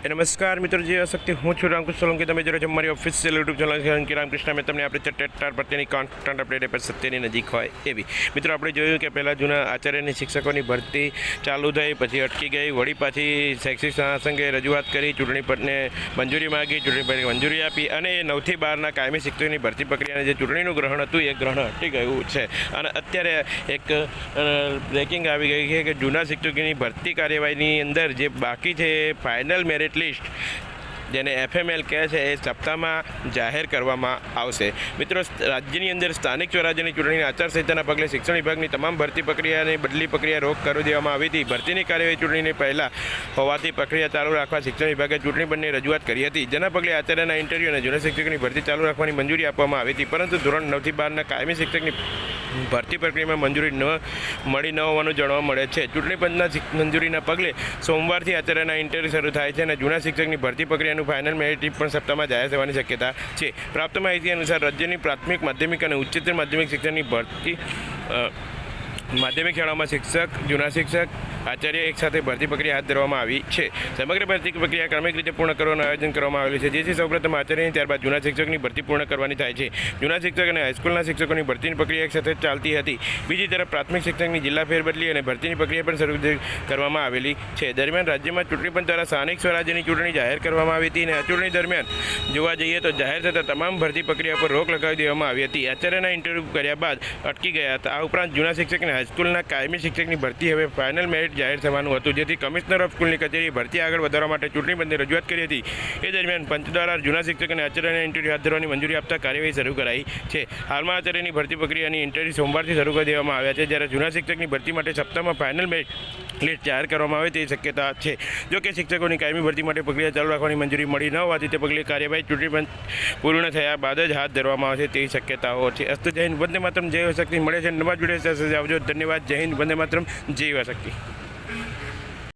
નમસ્કાર મિત્રો, જે શક્તિ હું છું રામકૃષ્ણ સોલંકી. તમે જોડે છો મારી official YouTube channel Solanki Ramkrishna. મેં તમને આપણે ચટ્ટાર પ્રત્યેની કોન્સ્ટન્ટ અપડેટ પર સત્યની નજીક હોય એવી. મિત્રો, આપણે જોયું કે પહેલાં જૂના આચાર્યની શિક્ષકોની ભરતી ચાલુ થઈ, પછી અટકી ગઈ. વળી પાછી શૈક્ષિક સંઘે રજૂઆત કરી, ચૂંટણી પટને મંજૂરી માગી, ચૂંટણી પટને મંજૂરી આપી અને એ નવથી બારના કાયમી શિક્ષકોની ભરતી પ્રક્રિયાને જે ચૂંટણીનું ગ્રહણ હતું, એ ગ્રહણ હટી ગયું છે. અને અત્યારે એક બ્રેકિંગ આવી ગઈ છે કે જૂના શિક્ષકોની ભરતી કાર્યવાહીની અંદર જે બાકી છે ફાઇનલ મેરિટ લિસ્ટ જેને એફએમએલ કહે છે, એ સપ્તાહમાં જાહેર કરવામાં આવશે. મિત્રો, રાજ્યની અંદર સ્થાનિક સ્વરાજ્યની ચૂંટણીની આચારસંહિતાના પગલે શિક્ષણ વિભાગની તમામ ભરતી પ્રક્રિયાની બદલી પ્રક્રિયા રોક કરી દેવામાં આવી હતી. ભરતીની કાર્યવાહી ચૂંટણીની પહેલાં હોવાથી પ્રક્રિયા ચાલુ રાખવા શિક્ષણ વિભાગે ચૂંટણી બંને રજૂઆત કરી હતી. જેના પગલે આચાર્યના ઇન્ટરવ્યૂ અને જૂના શિક્ષકની ભરતી ચાલુ રાખવાની મંજૂરી આપવામાં આવી હતી. પરંતુ ધોરણ નવથી બારના કાયમી શિક્ષકની ભરતી પ્રક્રિયામાં મંજૂરી ન મળી ન હોવાનું જાણવા મળે છે. ચૂંટણી પંચના મંજૂરીના પગલે સોમવારથી અત્યારેના ઇન્ટરવ્યૂ શરૂ થાય છે અને જૂના શિક્ષકની ભરતી પ્રક્રિયાનું ફાઇનલ મેરિટ પણ સપ્તાહમાં જાહેર થવાની શક્યતા છે. પ્રાપ્ત માહિતી અનુસાર રાજ્યની પ્રાથમિક, માધ્યમિક અને ઉચ્ચતર માધ્યમિક શિક્ષણની ભરતી માધ્યમિક શાળામાં શિક્ષક, જૂના શિક્ષક, આચાર્ય એક સાથે ભરતી પ્રક્રિયા હાથ ધરવામાં આવી છે. સમગ્ર ભરતી પ્રક્રિયા ક્રમિક રીતે પૂર્ણ કરવાનું આયોજન કરવામાં આવેલું છે. જેથી સૌપ્રથમ આચાર્યની, ત્યારબાદ જૂના શિક્ષકની ભરતી પૂર્ણ કરવાની થાય છે. જૂના શિક્ષક અને હાઈસ્કૂલના શિક્ષકોની ભરતીની પ્રક્રિયા એક સાથે ચાલતી હતી. બીજી તરફ પ્રાથમિક શિક્ષકની જિલ્લા ફેરબદલી અને ભરતીની પ્રક્રિયા પણ શરૂ કરવામાં આવેલી છે. દરમિયાન રાજ્યમાં ચૂંટણી પંચ દ્વારા સ્થાનિક સ્વરાજ્યની ચૂંટણી જાહેર કરવામાં આવી હતી અને આ ચૂંટણી દરમિયાન જોવા જઈએ તો જાહેર થતા તમામ ભરતી પ્રક્રિયા પર રોક લગાવી દેવામાં આવી હતી. આચાર્યના ઇન્ટરવ્યૂ કર્યા બાદ અટકી ગયા હતા. આ ઉપરાંત જૂના શિક્ષક અને હાઈસ્કૂલના કાયમી શિક્ષકની ભરતી હવે ફાઇનલ મેરિટ જાહેર થવાનું હતું, જેથી કમિશનર ઓફ સ્કૂલની કચેરી ભરતી આગળ વધારવા માટે ચૂંટણી પંચે રજૂઆત કરી હતી. એ દરમિયાન પંચ દ્વારા જૂના શિક્ષક અને આચાર્યને ઇન્ટરવ્યૂ હાથ ધરવાની મંજૂરી આપતા કાર્યવાહી શરૂ કરાઈ છે. હાલમાં આચાર્યની ભરતી પ્રક્રિયાની ઇન્ટરવ્યૂ સોમવારથી શરૂ કરી દેવામાં આવ્યા છે. જ્યારે જૂના શિક્ષકની ભરતી માટે સપ્તાહમાં ફાઇનલ મેરિટ લિસ્ટ જાહેર કરવામાં આવે તેવી શક્યતા છે. જો કે શિક્ષકોની કાયમી ભરતી માટે પ્રક્રિયા ચાલુ રાખવાની મંજૂરી મળી ન હોવાથી તે પગલે કાર્યવાહી ચૂંટણી પંચ પૂર્ણ થયા બાદ જ હાથ ધરવામાં આવશે તેવી શક્યતાઓ છે. અસ્તુ જય હિન્દ, વંદે માતરમ, જય શક્તિ. મળે છે નવા જોડે આવજો. ધન્યવાદ. જય હિન્દ, વંદે માતરમ, જય શક્તિ.